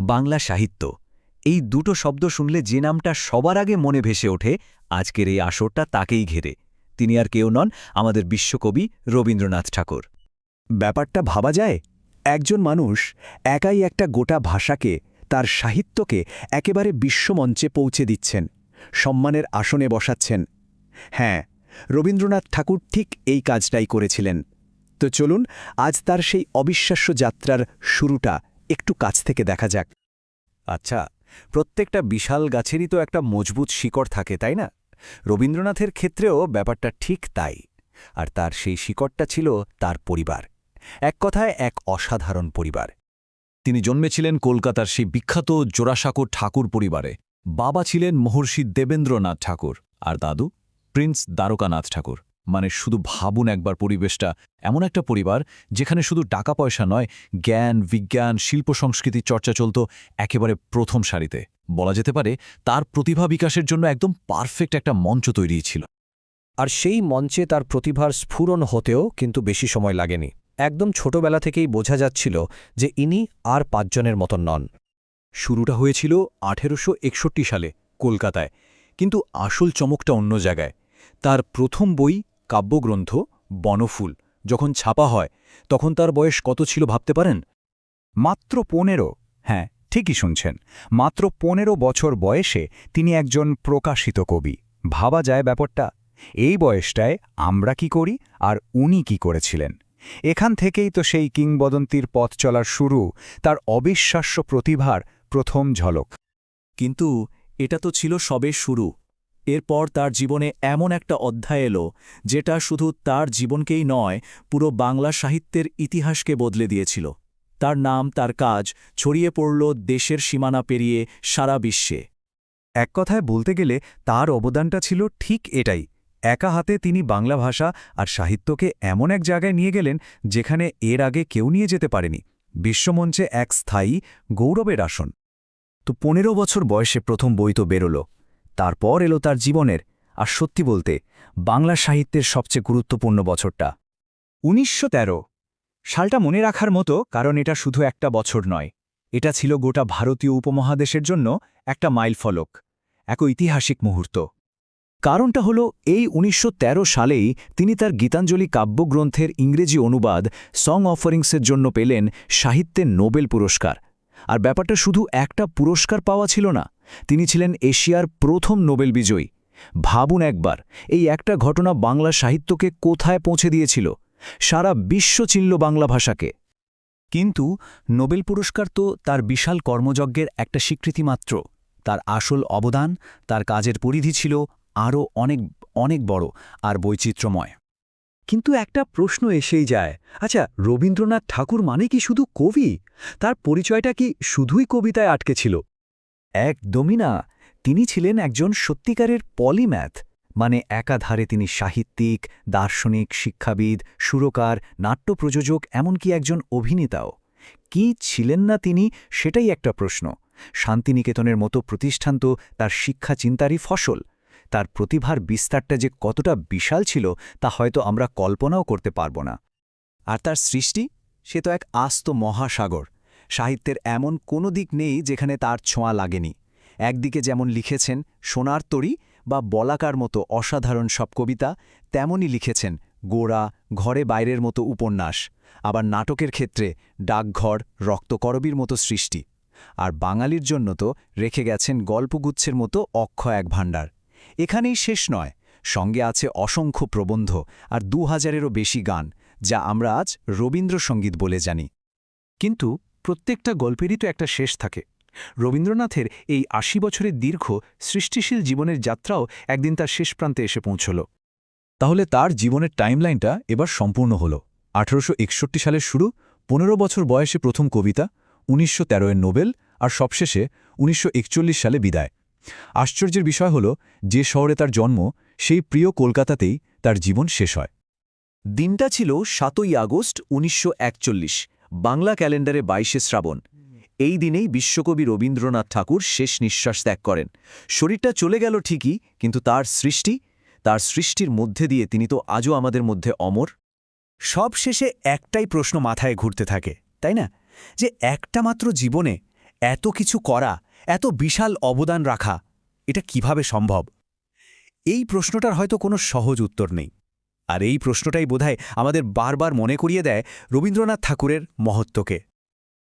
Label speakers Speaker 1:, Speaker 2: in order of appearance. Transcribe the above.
Speaker 1: বাংলা সাহিত্য। এই দুটো শব্দ শুনলে যে নামটা সবার আগে মনে ভেসে ওঠে, আজকের এই আসরটা তাকেই ঘেরে। তিনি আর কেউ নন, আমাদের বিশ্বকবি রবীন্দ্রনাথ ঠাকুর।
Speaker 2: ব্যাপারটা ভাবা যায়? একজন মানুষ একাই একটা গোটা ভাষাকে, তার সাহিত্যকে একেবারে বিশ্বমঞ্চে পৌঁছে দিচ্ছেন, সম্মানের আসনে বসাচ্ছেন। হ্যাঁ রবীন্দ্রনাথ ঠাকুর ঠিক এই কাজটাই করেছিলেন। তো চলুন, আজ তার সেই অবিশ্বাস্য যাত্রার শুরুটা একটু কাছ থেকে দেখা যাক।
Speaker 1: আচ্ছা প্রত্যেকটা বিশাল গাছেরই তো একটা মজবুত শিকড় থাকে, তাই না? রবীন্দ্রনাথের ক্ষেত্রেও ব্যাপারটা ঠিক তাই। আর তার সেই শিকড়টা ছিল তার পরিবার। এক কথায় এক অসাধারণ পরিবার। তিনি জন্মেছিলেন কলকাতার সেই বিখ্যাত জোড়াসাঁকো ঠাকুর পরিবারে। বাবা ছিলেন মহর্ষি দেবেন্দ্রনাথ ঠাকুর আর দাদু প্রিন্স দ্বারকানাথ ঠাকুর। মানে শুধু ভাবুন একবার পরিবেশটা। এমন একটা পরিবার যেখানে শুধু টাকা পয়সা নয়, জ্ঞান, বিজ্ঞান, শিল্প, সংস্কৃতির চর্চা চলত একেবারে প্রথম সারিতে। বলা যেতে পারে তার প্রতিভা বিকাশের জন্য একদম পারফেক্ট একটা মঞ্চ তৈরি ছিল।
Speaker 3: আর সেই মঞ্চে তার প্রতিভার স্ফুরণ হতেও কিন্তু বেশি সময় লাগেনি। একদম ছোটবেলা থেকেই বোঝা যাচ্ছিল যে ইনি আর পাঁচজনের মতন নন।
Speaker 1: শুরুটা হয়েছিল আঠেরোশো একষট্টি সালে, কলকাতায়। কিন্তু আসল চমকটা অন্য জায়গায়। তার প্রথম বই কাব্যগ্রন্থ বনফুল, যখন ছাপা হয়, তখন তার বয়স কত ছিল ভাবতে পারেন?
Speaker 2: মাত্র পনেরো। হ্যাঁ ঠিকই শুনছেন। মাত্র পনেরো বছর বয়সে তিনি একজন প্রকাশিত কবি। ভাবা যায় ব্যাপারটা। এই বয়সটায় আমরা কি করি আর উনি কি করেছিলেন? এখান থেকেই তো সেই কিংবদন্তির পথ চলার শুরু, তার অবিশ্বাস্য প্রতিভার প্রথম ঝলক।
Speaker 1: কিন্তু এটা তো ছিল সবে শুরু। এরপর তার জীবনে এমন একটা অধ্যায় এলো, যেটা শুধু তার জীবনকেই নয়, পুরো বাংলা সাহিত্যের ইতিহাসকে বদলে দিয়েছিল। তার নাম, তার কাজ, ছড়িয়ে পড়ল দেশের সীমানা পেরিয়ে সারা বিশ্বে।
Speaker 2: এক কথায় বলতে গেলে, তার অবদানটা ছিল ঠিক এটাই। একা হাতে তিনি বাংলা ভাষা আর সাহিত্যকে এমন এক জায়গায় নিয়ে গেলেন, যেখানে এর আগে কেউ নিয়ে যেতে পারেনি। বিশ্বমঞ্চে এক স্থায়ী গৌরবের আসন। তো পনেরো বছর বয়সে প্রথম বই তো বেরোল। তারপর এলো তার জীবনের, আর সত্যি বলতে, বাংলা সাহিত্যের সবচেয়ে গুরুত্বপূর্ণ বছরটা। উনিশশো সালটা মনে রাখার মতো, কারণ এটা শুধু একটা বছর নয়। এটা ছিল গোটা ভারতীয় উপমহাদেশের জন্য একটা মাইলফলক এক ঐতিহাসিক মুহূর্ত। কারণটা হলো, এই উনিশশো তেরো সালেই তিনি তার গীতাঞ্জলি কাব্যগ্রন্থের ইংরেজি অনুবাদ সং অফারিংসের জন্য পেলেন সাহিত্যের নোবেল পুরস্কার। আর ব্যাপারটা শুধু একটা পুরস্কার পাওয়া ছিল না তিনি ছিলেন এশিয়ার প্রথম নোবেল বিজয়ী। ভাবুন একবার, এই একটা ঘটনা বাংলা সাহিত্যকে কোথায় পৌঁছে দিয়েছিল? সারা বিশ্ব চিনল বাংলা ভাষাকে। কিন্তু নোবেল পুরস্কার তো তার বিশাল কর্মযজ্ঞের একটা স্বীকৃতি মাত্র। তার আসল অবদান, তার কাজের পরিধি ছিল আরও অনেক অনেক বড় আর বৈচিত্র্যময়। কিন্তু একটা প্রশ্ন এসেই যায় আচ্ছা রবীন্দ্রনাথ ঠাকুর মানে কি শুধু কবি? তার পরিচয়টা কি শুধুই কবিতায় আটকে ছিল? একদমই না। তিনি ছিলেন একজন সত্যিকারের পলিম্যাথ মানে একাধারে তিনি সাহিত্যিক, দার্শনিক, শিক্ষাবিদ, সুরকার নাট্য প্রযোজক এমনকি একজন অভিনেতাও। কি ছিলেন না তিনি, সেটাই একটা প্রশ্ন। শান্তিনিকেতনের মতো প্রতিষ্ঠান তো তার শিক্ষা চিন্তারই ফসল। তার প্রতিভার বিস্তারটা যে কতটা বিশাল ছিল, তা হয়তো আমরা কল্পনাও করতে পারব না। আর তার সৃষ্টি? সে তো এক আস্ত মহাসাগর। সাহিত্যের এমন কোনো দিক নেই যেখানে তার ছোঁয়া লাগেনি। একদিকে যেমন লিখেছেন, সোনার তরী বা বলাকার মতো অসাধারণ সব কবিতা, তেমনই লিখেছেন, গোড়া, ঘরে বাইরের মতো উপন্যাস। আবার নাটকের ক্ষেত্রে ডাকঘর, রক্তকরবীর মতো সৃষ্টি। আর বাঙালির জন্য তো রেখে গেছেন গল্পগুচ্ছের মতো অক্ষয় এক ভাণ্ডার। এখানেই শেষ নয়, সঙ্গে আছে অসংখ্য প্রবন্ধ আর দু হাজারেরও বেশি গান, যা আমরা আজ রবীন্দ্রসঙ্গীত বলে জানি। কিন্তু প্রত্যেকটা গল্পেরই তো একটা শেষ থাকে। রবীন্দ্রনাথের এই আশি বছরের দীর্ঘ, সৃষ্টিশীল জীবনের যাত্রাও একদিন তার শেষ প্রান্তে এসে পৌঁছল। তাহলে তার জীবনের টাইমলাইনটা এবার সম্পূর্ণ হল। আঠারোশো সালের শুরু, পনেরো বছর বয়সে প্রথম কবিতা, উনিশশো এর নোবেল, আর সবশেষে উনিশশো একচল্লিশ সালে বিদায়। আশ্চর্যের বিষয় হল, যে শহরে তার জন্ম, সেই প্রিয় কলকাতাতেই তার জীবন শেষ হয়।
Speaker 1: দিনটা ছিল সাতই আগস্ট, উনিশশো একচল্লিশ। বাংলা ক্যালেন্ডারে বাইশে শ্রাবণ। এই দিনেই বিশ্বকবি রবীন্দ্রনাথ ঠাকুর শেষ নিঃশ্বাস ত্যাগ করেন। শরীরটা চলে গেল ঠিকই, কিন্তু তার সৃষ্টি, তার সৃষ্টির মধ্যে দিয়ে তিনি তো আজও আমাদের মধ্যে অমর।
Speaker 2: সব শেষে একটাই প্রশ্ন মাথায় ঘুরতে থাকে, তাই না? যে একটা মাত্র জীবনে
Speaker 1: এত কিছু করা, এত বিশাল অবদান রাখা, এটা কীভাবে সম্ভব? এই প্রশ্নটার হয়তো কোনো সহজ উত্তর নেই। আর এই প্রশ্নটাই বোধহয় আমাদের বারবার মনে করিয়ে দেয় রবীন্দ্রনাথ ঠাকুরের মহত্বকে।